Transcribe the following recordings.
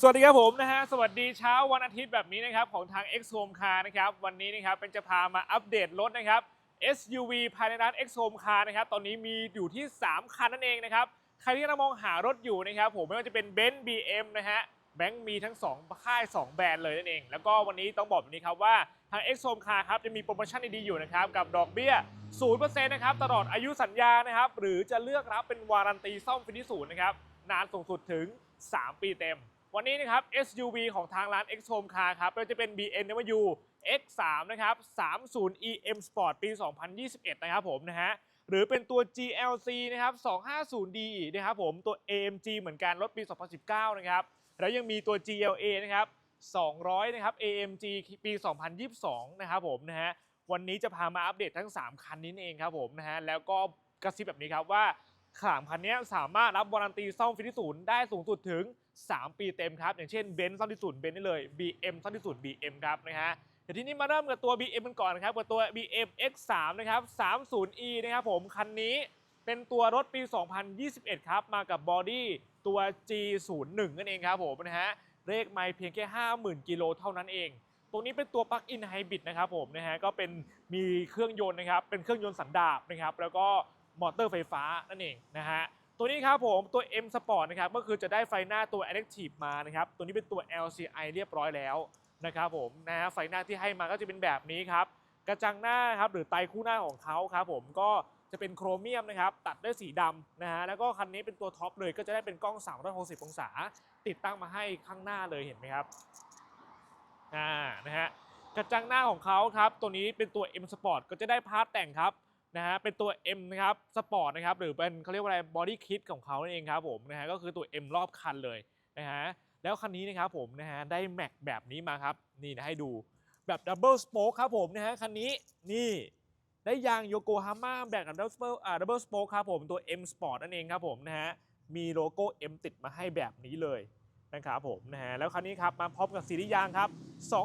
สวัสดีครับผมนะฮะสวัสดีเช้าวันอาทิตย์แบบนี้นะครับของทาง X Home Car นะครับวันนี้นะครับเป็นจะพามาอัปเดตรถนะครับ SUV ภายในร้าน X Home Car นะครับตอนนี้มีอยู่ที่ 3 คันนั่นเองนะครับใครที่กำลังมองหารถอยู่นะครับผมไม่ว่าจะเป็น b e n z BM นะฮะแบงค์มีทั้ง 2 ค่าย 2 แบรนด์เลยนั่นเอง แล้วก็วันนี้ต้องบอกแบบนี้ครับว่าทาง X Home Car ครับจะมีโปรโมชั่นดีๆอยู่นะครับกับดอกเบี้ย 0%นะครับตลอดอายุสัญญานะครับหรือจะเลือกรับเป็นวารันตีซ่อมฟรีศูนย์นะครับนานสูงสุดถึง 3 ปีเต็ม วันนี้นะครับ SUV ของทางร้าน X Home Car ครับไม่ว่าจะเป็น BMW X3 นะครับ 30 EM Sport ปี 2021 นะครับผมนะฮะ หรือเป็นตัว GLC นะครับ 250D นะครับผมตัว AMG เหมือนกันรถปี 2019 นะครับ แล้วยังมีตัว GLA นะครับ 200 นะครับ AMG ปี 2022 นะครับผมนะฮะ วันนี้จะพามาอัปเดตทั้ง 3 คันนี้เองครับผมนะฮะ แล้วก็กระซิบแบบนี้ครับว่า สามคันนี้สามารถรับวารันตีซ่อมฟรีที่ศูนย์ได้สูงสุดถึง 3 ปีเต็มครับ อย่างเช่นเบนซ์ซ่อมที่ศูนย์เบนซ์ได้เลย BM ซ่อมที่ศูนย์ BM ครับนะฮะเดี๋ยวทีนี้มาเริ่มกับตัว BM กันก่อนนะครับกับตัว BM X3 นะครับ 30e นะครับผมคันนี้เป็นตัวรถปี 2021 ครับ มากับบอดี้ตัว G01 นั่นเองครับผมนะฮะเลขไมล์เพียงแค่ 50,000 กิโลเท่านั้นเอง ตรงนี้เป็นตัวปลั๊กอินไฮบริดนะครับผมนะฮะก็เป็นมีเครื่องยนต์นะครับเป็นเครื่องยนต์สันดาปนะครับแล้วก็ มอเตอร์ไฟฟ้านั่นเองนะฮะตัวนี้ครับผมตัว M Sport นะครับก็คือจะได้ไฟหน้าตัว Adaptive มานะครับตัวนี้เป็นตัว LCI เรียบร้อยแล้วนะครับผมนะฮะไฟหน้าที่ให้มาก็จะเป็นแบบนี้ครับกระจังหน้าครับหรือไตคู่หน้าของเขาครับผมก็จะเป็นโครเมียมนะครับตัดด้วยสีดำนะฮะแล้วก็คันนี้เป็นตัวท็อปเลยก็จะได้เป็นกล้อง 360 องศา ติดตั้งมาให้ข้างหน้าเลยเห็นไหมครับอ่านะฮะกระจังหน้าของเขาครับตัวนี้เป็นตัว M Sport ก็จะได้พาร์ทแต่งครับ นะฮะเป็นตัว M นะครับสปอร์ตนะครับหรือเป็นเขาเรียกว่าอะไรบอดี้คิดของเขาเองครับผมนะฮะก็คือตัว M รอบคันเลยนะฮะแล้วคันนี้นะครับผมนะฮะได้แม็กแบบนี้มาครับนี่นะให้ดูแบบดับเบิลสโป๊คครับผมนะฮะคันนี้นี่ได้ยางโยโกฮาม่าแบบดับเบิลสโป๊อ่าดับเบิลสโป๊คครับผมตัว M Sport นั่นเองครับผมนะฮะมีโลโก้ M ติดมาให้แบบนี้เลยนะครับผมนะฮะแล้วคันนี้ครับมาพร้อมกับสีที่ยางครับ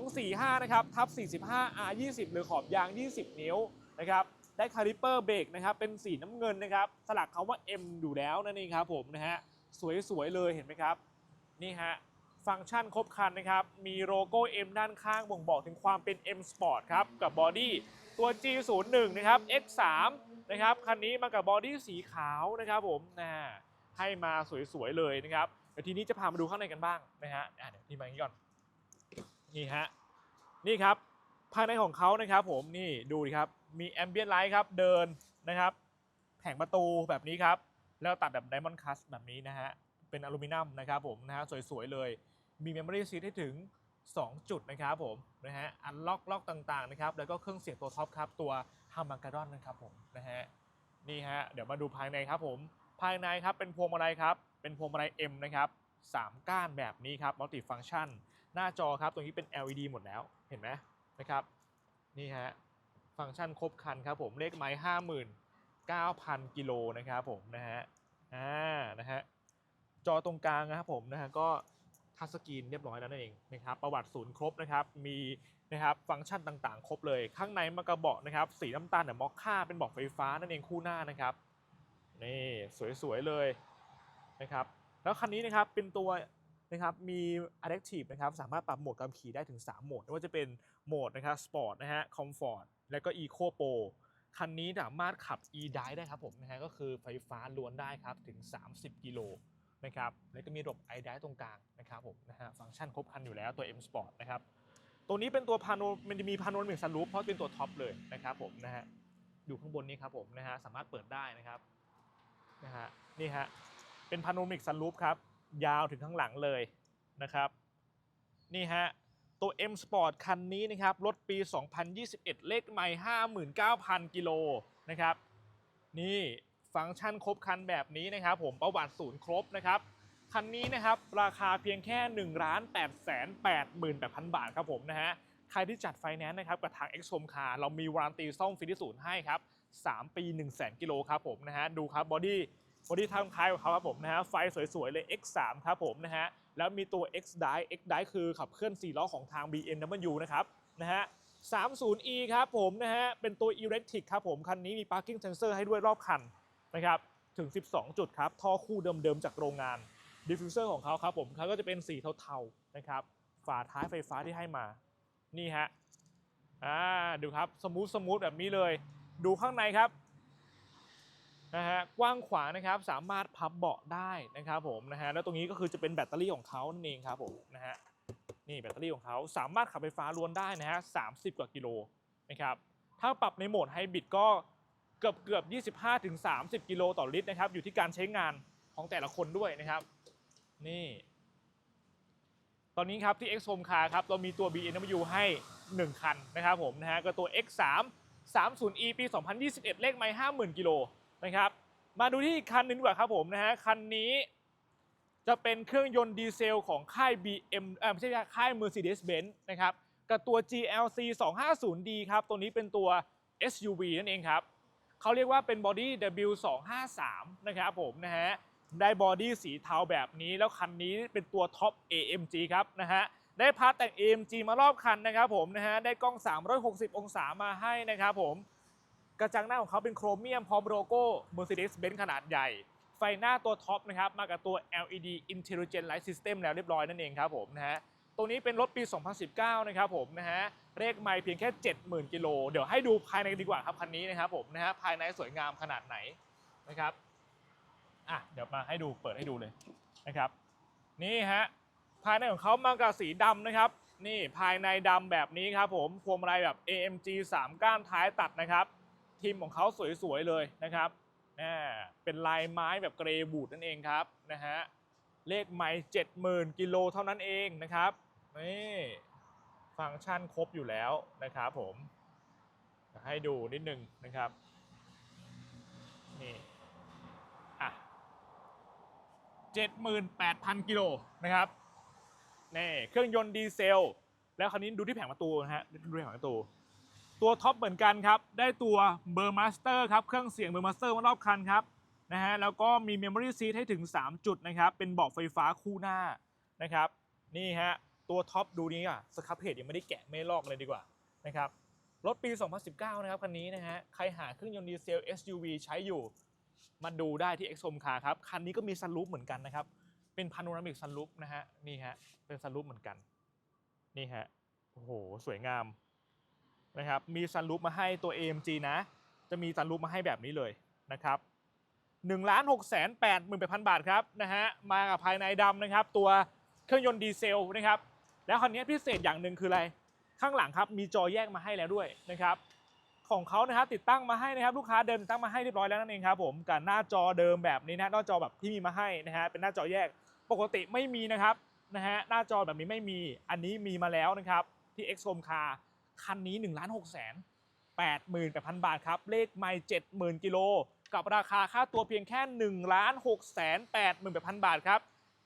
245 นะครับทับ45 R 20 หรือขอบยาง 20 นิ้วนะครับ ได้คาลิเปอร์เบรกนะครับเป็นสีน้ำเงินนะครับสลักคำว่า M อยู่แล้วนั่นเองครับผมนะฮะสวยๆเลยเห็นไหมครับนี่ฮะฟังก์ชันครบครันนะครับมีโลโก้ M ด้านข้างบ่งบอกถึงความเป็น M Sport ครับกับบอดี้ตัว G01 นะครับ X3 นะครับคันนี้มากับบอดี้สีขาวนะครับผมนะให้มาสวยๆเลยนะครับเดี๋ยวทีนี้จะพามาดูข้างในกันบ้างนะฮะอะเดี๋ยวนี่มาอย่างนี้ก่อนนี่ฮะนี่ครับภายในของเขานะครับผมนี่ดูดิครับ มีแอมเบียนไลท์ครับ เดินนะครับแผงประตูแบบนี้ครับ แล้วตัดแบบไดมอนด์คัสแบบนี้นะฮะ เป็นอลูมิเนียมนะครับผมนะฮะสวยๆเลย มีเมมโมรี่ซีทให้ถึง 2 จุดนะครับผมนะฮะ อันล็อกล็อกต่างๆนะครับ แล้วก็เครื่องเสียงตัวท็อปครับ ตัวฮามังการอนนะครับผมนะฮะ นี่ฮะ เดี๋ยวมาดูภายในครับผม ภายในครับเป็นพวงมาลัยครับ เป็นพวงมาลัย M นะครับสามก้านแบบนี้ครับมัลติฟัง c t ชัน หน้าจอครับตรงนี้เป็น LED หมดแล้ว เห็นไหมนะครับ นี่ฮะ ฟังก์ชันครบคันครับผมเลขไม้ห้าหมื่นเก้าพันกิโลนะครับผมนะฮะอ่านะฮะจอตรงกลางนะครับผมนะฮะก็ทัชสกรีนเรียบร้อยแล้วนั่นเองนะครับประวัติศูนย์ครบนะครับมีนะครับฟังก์ชันต่างๆ ครบเลยข้างในมากระเบาะนะครับสีน้ำตาลเนี่ยมอคค่าเป็นเบาะไฟฟ้านั่นเองคู่หน้านะครับนี่สวยๆเลยนะครับแล้วคันนี้นะครับเป็นตัวนะครับมี Adaptive นะครับสามารถปรับโหมดการขี่ได้ถึง 3 โหมดไม่ว่าจะเป็นโหมดนะครับ Sport นะฮะ Comfort แล้วก็ Eco Pro คันนี้สามารถขับ e d i v e ได้ครับผมนะฮะก็คือไฟฟ้าล้วนได้ครับถึง 30 กิโลนะครับแล้วก็มีระบบ i d i v e ตรงกลางนะครับผมนะฮะฟังก์ชันครบครันอยู่แล้วตัว M Sport นะครับตัวนี้เป็นตัวพาโนมันจะมีพาโนมิกซันรูฟเพราะเป็นตัวท็อปเลยนะครับผมนะฮะอยู่ข้างบนนี้ครับผมนะฮะสามารถเปิดได้นะครับนะฮะนี่ฮะเป็นพาโนมิกซันรูฟครับยาวถึงข้างหลังเลยนะครับนี่ฮะ ตัว M Sport คันนี้นะครับ รถปี 2021 เลขใหม่ 59,000 กิโลนะครับ นี่ฟังก์ชันครบคันแบบนี้นะครับ ผมประวัติศูนย์ครบนะครับ คันนี้นะครับ ราคาเพียงแค่1 8 8 8 0 0 0 บาทครับผมนะฮะ ใครที่จัดไฟแนนซ์นะครับ กับทาง X Home Car เรามีวารันตีซ่อมฟรีที่ศูนย์ให้ครับ 3 ปี 1 0 0 0 0 0 กิโลครับผมนะฮะ ดูครับบอดี้ บอดี้ทางท้ายของเขาครับผมนะฮะไฟสวยๆเลย X3 ครับผมนะฮะแล้วมีตัว X Drive X Drive คือขับเคลื่อน 4 ล้อของทาง BMW นะครับนะฮะ 30e ครับผมนะฮะเป็นตัว Electric ครับผมคันนี้มี Parking Sensor ให้ด้วยรอบคันนะครับถึง 12 จุดครับท่อคู่เดิมๆจากโรงงานดิฟฟิวเซอร์ของเขาครับผมเขาก็จะเป็นสีเทาๆนะครับฝาท้ายไฟฟ้าที่ให้มา นี่ฮะอ่าดูครับสมูทสมูทแบบนี้เลย ดูข้างในครับ นะฮะกว้างขวางนะครับสามารถพับเบาะได้นะครับผมนะฮะแล้วตรงนี้ก็คือจะเป็นแบตเตอรี่ของเขานั่นเองครับผมนะฮะนี่แบตเตอรี่ของเขาสามารถขับไฟฟ้าล้วนได้นะฮะ30กว่ากิโลนะครับถ้าปรับในโหมดไฮบริดก็เกือบเกือบ 25ถึง30 กิโลต่อลิตรนะครับอยู่ที่การใช้งานของแต่ละคนด้วยนะครับนี่ตอนนี้ครับที่ X Home Car ครับเรามีตัว BMW ให้ 1 คันนะครับผมนะฮะก็ตัว X3 30e ปี 2021 เลขไมล์50,000 กิโล นะครับ มาดูที่อีกคันนึงดีกว่าครับผมนะฮะคันนี้จะเป็นเครื่องยนต์ดีเซลของค่าย BM เอ่อไม่ใช่ค่าย Mercedes-Benz นะครับกับตัว GLC 250D ครับตัวนี้เป็นตัว SUV นั่นเองครับเขาเรียกว่าเป็นบอดี้ W253 นะครับผมนะฮะได้บอดี้สีเทาแบบนี้แล้วคันนี้เป็นตัวท็อป AMG ครับนะฮะได้พาร์ทแต่ง AMG มารอบคันนะครับผมนะฮะได้กล้อง 360 องศามาให้นะครับผม กระจังหน้าของเขาเป็นโครเมียมพร้อมโลโก้ Mercedes-Benz ขนาดใหญ่ ไฟหน้าตัวท็อปนะครับมากับตัว LED Intelligent Light System แล้วเรียบร้อยนั่นเองครับผมนะฮะตัวนี้เป็นรถปี 2019 นะครับผมนะฮะเลขไม่เพียงแค่ 70,000 กิโล เดี๋ยวให้ดูภายในดีกว่าครับคันนี้นะครับผมนะฮะภายในสวยงามขนาดไหนนะครับอะเดี๋ยวมาให้ดูเปิดให้ดูเลยนะครับ นี่ฮะภายในของเขามากับสีดำนะครับ นี่ภายในดำแบบนี้ครับผมพวงมาลัยแบบ AMG 3 ก้านท้ายตัดนะครับ ทีมของเขาสวยๆเลยนะครับอ่าเป็นลายไม้แบบเกรย์บูดนั่นเองครับนะฮะเลขไม้70,000กิโลเท่านั้นเองนะครับนี่ฟังก์ชันครบอยู่แล้วนะครับผมให้ดูนิดนึงนะครับนี่อะ78,000กิโลนะครับนี่เครื่องยนต์ดีเซล แล้วคราวนี้ดูที่แผงประตูนะฮะดูที่แผงประตู ตัวท็อปเหมือนกันครับ ได้ตัวเบอร์มาสเตอร์ครับเครื่องเสียงเบอร์มาสเตอร์มารอบคันครับนะฮะแล้วก็มีเมมโมรี่ซีทให้ถึง 3 จุดนะครับ เป็นเบาะไฟฟ้าคู่หน้านะครับ นี่ฮะ ตัวท็อปดูนี้อะสครับเพจยังไม่ได้แกะไม่ลอกเลยดีกว่านะครับรถปี 2019 นะครับคันนี้นะฮะใครหาเครื่องยนต์ดีเซล SUV ใช้อยู่ มาดูได้ที่ X Home Car ครับ คันนี้ก็มีซันรูฟเหมือนกันนะครับ เป็นพาโนรามิกซันรูฟนะฮะนี่ฮะเป็นซันรูฟเหมือนกัน นี่ฮะโอ้โห สวยงาม นะครับ มีซันรูฟมาให้ตัว AMG นะ จะมีซันรูฟมาให้แบบนี้เลยนะครับ1ล้าน6แสน8หมื่นแปดพันบาทครับนะฮะ มากับภายในดำนะครับ ตัวเครื่องยนต์ดีเซลนะครับ แล้วคันนี้พิเศษอย่างหนึ่งคืออะไร ข้างหลังครับมีจอแยกมาให้แล้วด้วยนะครับ ของเขานะครับติดตั้งมาให้นะครับลูกค้าเดินติดตั้งมาให้เรียบร้อยแล้วนั่นเองครับผมกับหน้าจอเดิมแบบนี้นะหน้าจอแบบที่มีมาให้นะฮะเป็นหน้าจอแยกปกติไม่มีนะครับนะฮะหน้าจอแบบนี้ไม่มีอันนี้มีมาแล้วนะครับที่ X Home Car คั คันนี้1ล้าน6แสน8 8 0 0 0บาทครับ เลขไม่70,000กิโล กับราคาค่าตัวเพียงแค่1ล้าน6แสน8 8 0 0 0บาทครับ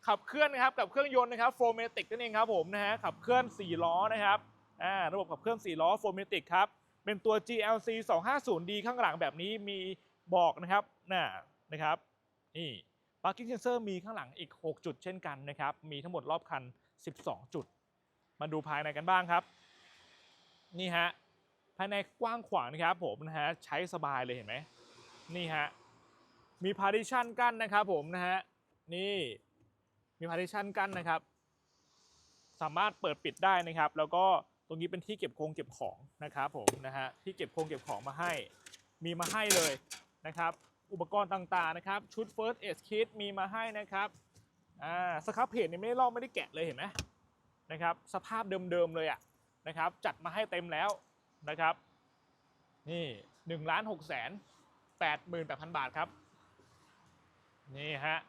ขับเคลื่อนนะครับกับเครื่องยนต์นะครับโฟเมติกนั่นเองครับผมนะฮะขับเคลื่อน 4 ล้อนะครับอ่าระบบขับเคลื่อน 4 ล้อโฟเมติกครับเป็นตัว GLC 250D ข้างหลังแบบนี้มีบอกนะครับน่ะนะครับนี่ parking sensor มีข้างหลังอีก 6 จุดเช่นกันนะครับ มีทั้งหมดรอบคัน 12 จุด มาดูภายในกันบ้างครับ นี่ฮะภายในกว้างขวางนะครับผมนะฮะใช้สบายเลยเห็นไหมนี่ฮะมี partition กั้นนะครับผมนะฮะนี่มี partition กั้นนะครับ สามารถเปิดปิดได้นะครับ แล้วก็ตรงนี้เป็นที่เก็บโครงเก็บของนะครับผมนะฮะที่เก็บโครงเก็บของมาให้ มีมาให้เลยนะครับ อุปกรณ์ต่างๆนะครับ ชุด First Aid Kit มีมาให้นะครับอ่าสครับเพจนี่ไม่ได้ลอกไม่ได้แกะเลยเห็นไหมนะครับ สภาพเดิมๆเลยอะ นะครับ จัดมาให้เต็มแล้วนะครับ นี่1ล้าน6แสน8หมื่น8พันบาทครับ นี่ฮะ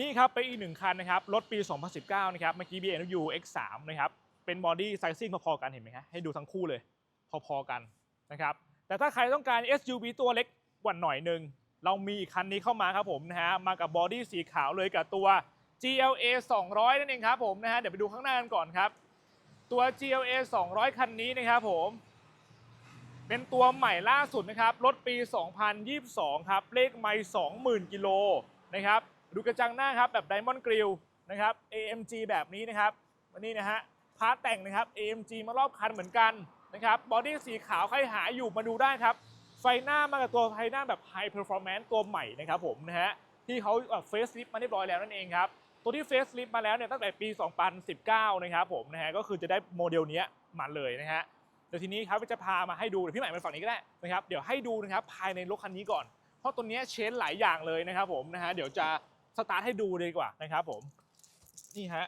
นี่ครับเป็นอีกหนึ่งคันนะครับรถปี 2019 นะครับเมื่อกี้ BMW X3 นะครับเป็นบอดี้ไซซิ่งพอๆกันเห็นไหมฮะให้ดูทั้งคู่เลย พอๆกันนะครับแต่ถ้าใครต้องการ SUV ตัวเล็กกว่าหน่อยหนึ่งเรามีอีกคันนี้เข้ามาครับผมนะฮะมากับบอดี้สีขาวเลยกับตัว GLA 200 นั่นเองครับผมนะฮะเดี๋ยวไปดูข้างหน้ากันก่อนครับ ตัว GLA 200 คันนี้นะครับผม เป็นตัวใหม่ล่าสุดนะครับ รถปี 2022 ครับ เลขไม่20,000 กิโลนะครับ ดูกระจังหน้าครับ แบบ Diamond Grill นะครับ AMG แบบนี้นะครับวันนี้นะฮะ พาร์ทแต่งนะครับ AMG มารอบคันเหมือนกันนะครับ บอดี้สีขาวใครหาอยู่มาดูได้ครับ ไฟหน้ามากับตัวไฟหน้าแบบ High Performance ตัวใหม่นะครับผมนะฮะ ที่เขาเฟซลิฟมาเรียบร้อยแล้วนั่นเองครับ ตัวที่เฟซลิฟมาแล้วเนี่ยตั้งแต่ปี 2019 นะครับผมนะฮะก็คือจะได้โมเดลนี้มาเลยนะฮะเดี๋ยวทีนี้ครับจะพามาให้ดูเดี๋ยวพี่ใหม่มาฝั่งนี้ก็ได้นะครับเดี๋ยวให้ดูนะครับภายในรถคันนี้ก่อน เพราะตัวนี้เชนหลายอย่างเลยนะครับผมนะฮะเดี๋ยวจะสตาร์ทให้ดูเลยดีกว่านะครับผมนี่ฮะ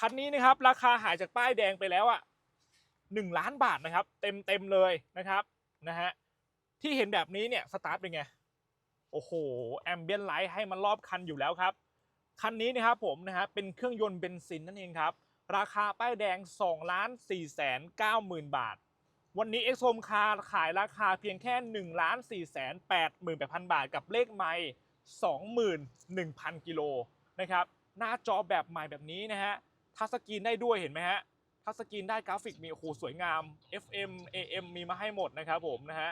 คันนี้นะครับราคาหายจากป้ายแดงไปแล้วอะหนึ่งล้านบาทนะครับ เต็มเต็มเลยนะครับนะฮะที่เห็นแบบนี้เนี่ยสตาร์ทเป็นไงโอ้โหแอมเบียนไลท์ให้มันรอบคันอยู่แล้วครับ คันนี้นะครับผมนะฮะเป็นเครื่องยนต์เบนซินนั่นเองครับ ราคาป้ายแดง2ล้าน4แสน9หมื่นบาท วันนี้ x h o m e Car ขายราคาเพียงแค่1ล้าน4แสน8หมื่น8พันบาท กับเลขไม่21,000 กิโลนะครับหน้าจอแบบใหม่แบบนี้นะฮะทัชสกรีนได้ด้วยเห็นไหมฮะทัชสกรีนได้กราฟิกมีโอ้โหสวยงาม FM AM มีมาให้หมดนะครับผมนะฮะ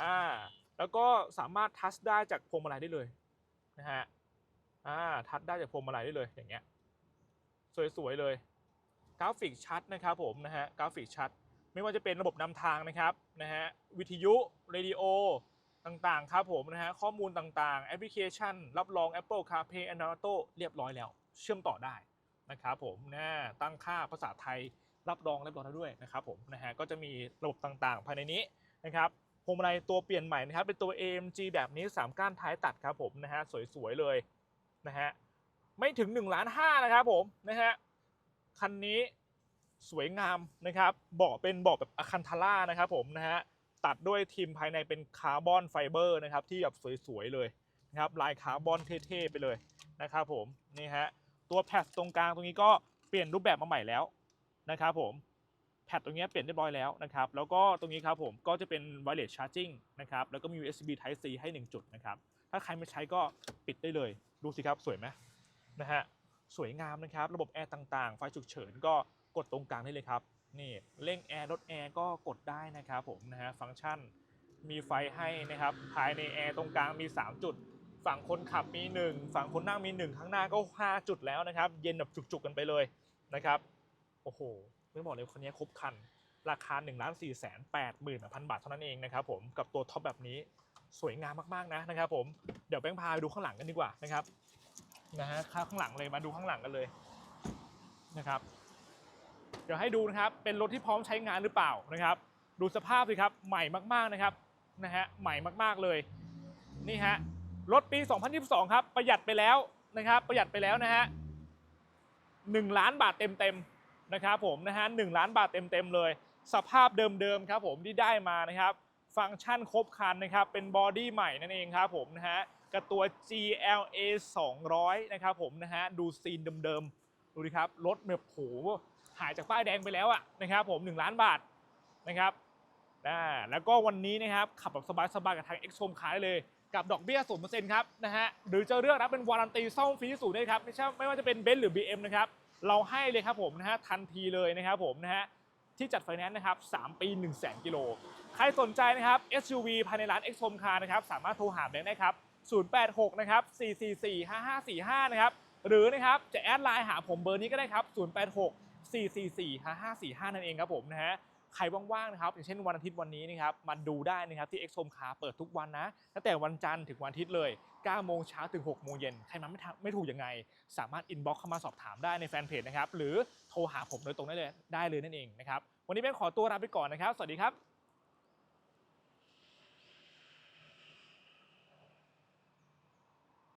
อ่าแล้วก็สามารถทัชได้จากพวงมาลัยได้เลยนะฮะ อ่าทัชได้จากพวงมาลัยได้เลยอย่างเงี้ยสวยๆเลย กราฟิกชัดนะครับผมนะฮะกราฟิกชัด ไม่ว่าจะเป็นระบบนำทางนะครับนะฮะวิทยุเรดิโอต่างๆครับผมนะฮะข้อมูลต่างๆ แอปพลิเคชัน รับรอง Apple CarPlay Android Auto เรียบร้อยแล้ว เชื่อมต่อได้นะครับผมนะตั้งค่าภาษาไทยรับรองเรียบร้อยแล้วด้วยนะครับผมนะฮะก็จะมีระบบต่างๆ ภายในนี้นะครับพวงมาลัยตัวเปลี่ยนใหม่นะครับเป็นตัว AMG แบบนี้ 3 ก้านท้ายตัดครับผมนะฮะสวยๆเลย นะฮะไม่ถึง1ล้าน5นะครับผมนะฮะคันนี้สวยงามนะครับเบาะเป็นเบาะแบบอะคันทาร่านะครับผมนะฮะตัดด้วยทีมภายในเป็นคาร์บอนไฟเบอร์นะครับที่แบบสวยๆเลยนะครับลายคาร์บอนเท่ๆไปเลยนะครับผมนี่ฮะตัวแพดตรงกลางตรงนี้ก็เปลี่ยนรูปแบบมาใหม่แล้วนะครับผมแพดตรงนี้เปลี่ยนเรียบร้อยแล้วนะครับแล้วก็ตรงนี้ครับผมก็จะเป็น wireless charging นะครับแล้วก็มี USB Type C ให้ 1 จุดนะครับถ้าใครไม่ใช้ก็ปิดได้เลย ดูสิครับสวยไหมนะฮะสวยงามนะครับ ระบบแอร์ต่างๆ ไฟฉุกเฉินก็กดตรงกลางได้เลยครับนี่เร่งแอร์ลดแอร์ก็กดได้นะครับผมนะฮะฟังก์ชันมีไฟให้นะครับภายในแอร์ตรงกลางมี 3 จุด ฝั่งคนขับมี 1 ฝั่งคนนั่งมี 1 ข้างหน้าก็ 5 จุดแล้วนะครับ เย็นแบบจุกๆกันไปเลยนะครับโอ้โหไม่บอกเลยคนนี้ครบคัน ราคา1ล้าน4แสน8หมื่นพันบาทเท่านั้นเองนะครับผมกับตัวท็อปแบบนี้ สวยงามมากๆนะนะครับ ผมเดี๋ยวแบงค์พาไปดูข้างหลังกันดีกว่านะครับนะฮะข้างหลังเลยมาดูข้างหลังกันเลยนะครับ เดี๋ยวให้ดูนะครับเป็นรถที่พร้อมใช้งานหรือเปล่านะครับ ดูสภาพสิครับใหม่มากๆนะครับนะฮะใหม่มากๆเลยนี่ฮะรถปี 2022 ครับ ประหยัดไปแล้วนะครับ ประหยัดไปแล้วนะฮะ1ล้านบาทเต็มๆนะครับผมนะฮะ1ล้านบาทเต็มๆเลย สภาพเดิมๆครับผมที่ได้มานะครับ ฟังก์ชันครบคันนะครับ เป็นบอดี้ใหม่นั่นเองครับผมนะฮะกับตัว GLA 200 นะครับผมนะฮะ ดูซีนเดิมๆ ดูดิครับ รถแบบโหหายจากป้ายแดงไปแล้วอะนะครับผม 1 ล้านบาทนะครับอ่าแล้วก็วันนี้นะครับ ขับแบบสบายๆ กับทาง x อ็มขายเลย กับดอกเบี้ย0%ครับนะฮะ หรือจะเลือกรับเป็นวารันตีซ่อมฟรีศูนย์ได้ครับ ไม่ใช่ไม่ว่าจะเป็นเบนซ์หรือ BM นะครับ เราให้เลยครับผมนะฮะ ทันทีเลยนะครับผมนะฮะ ที่จัดไฟแนนซ์นะครับ 3 ปี 1 0 0 0 0 0กิโล ใครสนใจนะครับ SUV ภายในร้าน X Home Car นะครับ สามารถโทรหาแบงค์ได้ครับ 086 นะครับ 444 5545 นะครับ หรือนะครับ จะแอดไลน์หาผมเบอร์นี้ก็ได้ครับ 086 444 5545 นั่นเองครับผมนะฮะ ใครว่างๆนะครับ อย่างเช่นวันอาทิตย์วันนี้นะครับ มาดูได้นะครับที่ X Home Car เปิดทุกวันนะ ตั้งแต่วันจันทร์ถึงวันอาทิตย์เลย 9 โมงเช้าถึง 6 โมงเย็น ใครมาไม่ทันไม่ถูกยังไง สามารถอินบ็อกซ์เข้ามาสอบถามได้ในแฟนเพจนะครับ หรือโทรหาผมโดยตรงได้เลย ได้เลยนั่นเองนะครับ วันนี้แบงค์ขอตัวลาไปก่อนนะครับ สวัสดีครับ